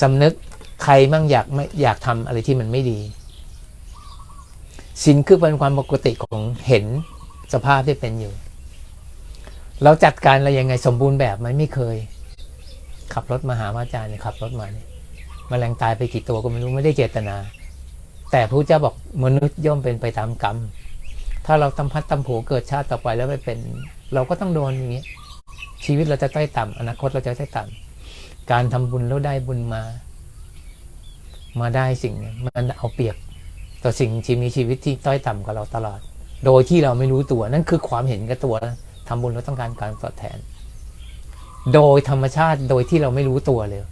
สำนึกใครมั่งอยากไม่อยากทำอะไรที่มันไม่ดีศีลคือเป็นความปกติของเห็นสภาพที่เป็นอยู่ เราจัดการอะไรยังไงสมบูรณ์แบบไหมไม่เคย ขับรถมาหาพระอาจารย์เนี่ยขับรถมาเนี่ยแมลงตายไปกี่ตัวก็ไม่รู้ไม่ได้เจตนา แต่พระเจ้าบอกมนุษย์ย่อมเป็นไปตามกรรม ถ้าเราตำพัดตำผูเกิดชาติต่อไปแล้วไปเป็น เราก็ต้องโดนอย่างนี้ชีวิตเราจะต้ต่ำอนาคตเราจะต้ต่ำ การทำบุญแล้วได้บุญมา มาได้สิ่งเนี่ยมันเอาเปรียบต่อสิ่งที่มีชีวิตที่ต้อยต่ำกว่าเราตลอด โดยที่เราไม่รู้ตัวนั่นคือความเห็นกับตัวทำบุญแล้วต้องการการตอบแทน โดยธรรมชาติโดยที่เราไม่รู้ตัวเลย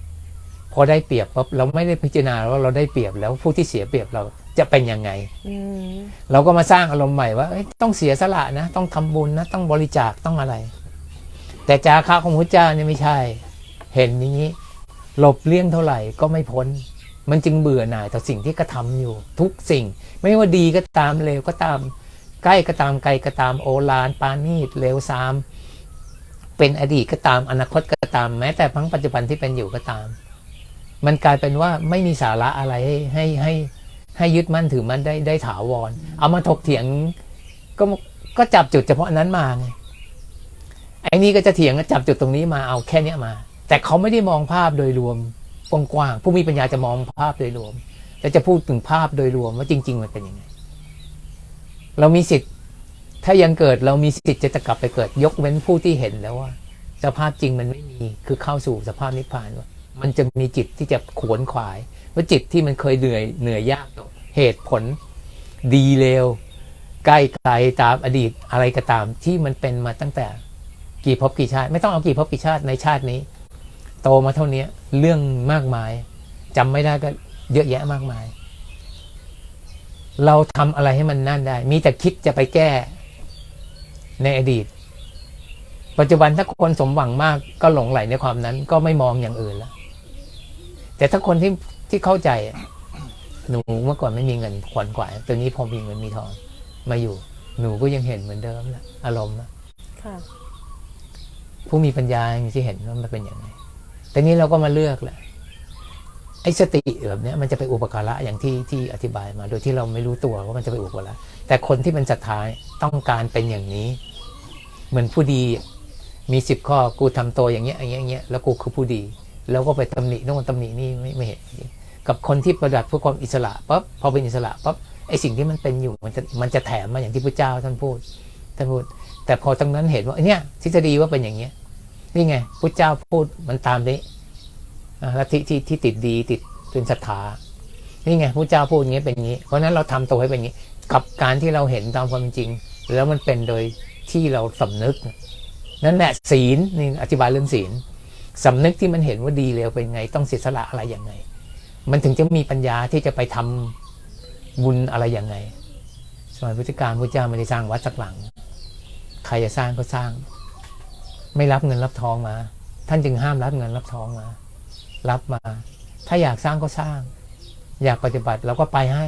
พอได้เปรียบปั๊บเราไม่ได้พิจารณาว่าเราได้เปรียบแล้วผู้ที่เสียเปรียบเราจะเป็นยังไงอืมเราก็มาสร้างอารมณ์ใหม่ว่าเอ้ยต้องเสียสละนะ ต้องทำบุญนะ ต้องบริจาคต้องอะไร แต่จาคะของพระเจ้าเนี่ยไม่ใช่ เห็นอย่างนี้ หลบเลี่ยงเท่าไหร่ก็ไม่พ้น มันจึงเบื่อหน่ายต่อสิ่งที่กระทำอยู่ ทุกสิ่ง ไม่ว่าดีก็ตามเลวก็ตาม ใกล้ก็ตามไกลก็ตามโอฬารปานีตเลวซามเป็นอดีตก็ตามอนาคตก็ตาม แม้แต่พังปัจจุบันที่เป็นอยู่ก็ตาม มันกลายเป็นว่าไม่มีสาระอะไรให้ให้ให้ให้ยึดมั่นถือมั่นได้ได้ถาวร เอามาถกเถียงก็ก็จับจุดเฉพาะนั้นมาไงไอ้นี่ก็จะเถียงก็จับจุดตรงนี้มาเอาแค่เนี้ยมา แต่เขาไม่ได้มองภาพโดยรวมกว้างๆผู้มีปัญญาจะมองภาพโดยรวม แต่จะพูดถึงภาพโดยรวมว่าจริง ๆ มันเป็นยังไง เรามีสิทธิ์ ถ้ายังเกิดเรามีสิทธิ์จะจะกลับไปเกิด ยกเว้นผู้ที่เห็นแล้วว่า สภาพจริงมันไม่มีคือเข้าสู่สภาพนิพพานว่ามันจะมีจิตที่จะขวนขวาย ว่าจิตที่มันเคยเหนื่อยเหนื่อยยากต่อเหตุผลดีเลวใกล้ไกลตามอดีตอะไรก็ตามที่มันเป็นมาตั้งแต่กี่ภพกี่ชาติ ไม่ต้องเอากี่ภพกี่ชาติในชาตินี้ โตมาเท่านี้เรื่องมากมายจำไม่ได้ก็เยอะแยะมากมาย เราทำอะไรให้มันนั่นได้ มีแต่คิดจะไปแก้ในอดีต ปัจจุบันถ้าคนสมหวังมากก็หลงไหลในความนั้น ก็ไม่มองอย่างอื่นแล้ว แต่ถ้าคนที่ที่เข้าใจอะหนูเมื่อก่อนไม่มีเงินขวนขวายตอนนี้พอมีเงินมีทองมาอยู่ หนูก็ยังเห็นเหมือนเดิมแหละอารมณ์อะค่ะผู้มีปัญญาอย่างที่เห็นว่ามันเป็นยังไง แต่นี้เราก็มาเลือกแหละไอ้สติแบบนี้มันจะไปอุปการะอย่างที่ที่อธิบายมา โดยที่เราไม่รู้ตัวว่ามันจะไปอุปการะแต่คนที่เป็นศรัทธาต้องการเป็นอย่างนี้ เหมือนผู้ดีมีสิบข้อกูทำตัวอย่างเงี้ยอย่างเงี้ยอย่างเงี้ยแล้วกูคือผู้ดี แล้วก็ไปตำหนิโน่นตำหนินี่ไม่ไม่เห็น กับคนที่ประดับเพื่อความอิสระปั๊บพอเป็นอิสระปั๊บไอ้สิ่งที่มันเป็นอยู่มันจะมันจะแถมมาอย่างที่พระเจ้าท่านพูดท่านพูด แต่พอตรงนั้นเห็นว่าเอ้ยเนี่ยทฤษฎีว่าเป็นอย่างเงี้ย นี่ไงพระเจ้าพูดมันตามนี้ลัทธิที่ที่ติดดีติดเป็นศรัทธานี่ไงพระเจ้าพูดอย่างนี้เป็นอย่างนี้ เพราะนั้นเราทำตัวให้เป็นอย่างนี้ กับการที่เราเห็นตามความเป็นจริง แล้วมันเป็นโดยที่เราสำนึก นั่นแหละศีลนี่อธิบายเรื่องศีลสำนึกที่มันเห็นว่าดีเลวเป็นไง ต้องเสียสละอะไรอย่างไง มันถึงจะมีปัญญาที่จะไปทำบุญอะไรอย่างไง สมัยพุทธกาลพระเจ้าไม่ได้สร้างวัดสักหลัง ใครจะสร้างก็สร้าง ไม่รับเงินรับทองมา ท่านจึงห้ามรับเงินรับทองมา รับมา ถ้าอยากสร้างก็สร้าง อยากปฏิบัติเราก็ไปให้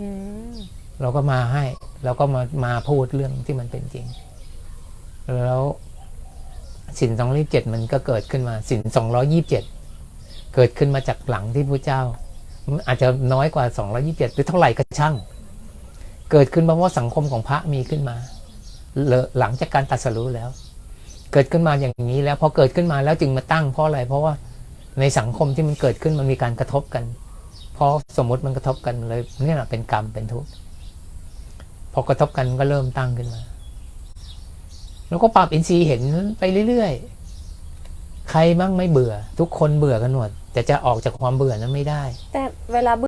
อืมเราก็มาให้ เราก็มามาพูดเรื่องที่มันเป็นจริง แล้วสินสองร้อยเจ็ดมันก็เกิดขึ้นมาสินสองร้อยี่บเจ็ดเกิดขึ้นมาจากหลังที่พระเจ้า อาจจะน้อยกว่าสองร้อยี่บเจ็ดหรือเท่าไหร่ก็ช่าง เกิดขึ้นมาเพราะสังคมของพระมีขึ้นมาเลอะหลังจากการตรัดสรู้แล้ว เกิดขึ้นมาอย่างนี้แล้วพอเกิดขึ้นมาแล้วจึงมาตั้งเพราะอะไร เพราะว่าในสังคมที่มันเกิดขึ้นมันมีการกระทบกันพอสมมติมันกระทบกันเลยนี่แหละเป็นกรรมเป็นทุกข์พอกระทบกันก็เริ่มตั้งขึ้นมา แล้วก็ปรับอินทรีย์เห็นไปเรื่อยๆ ใครบ้างไม่เบื่อ ทุกคนเบื่อกันหมดแต่จะออกจากความเบื่อนั้นไม่ได้ แต่เวลาเบื่อ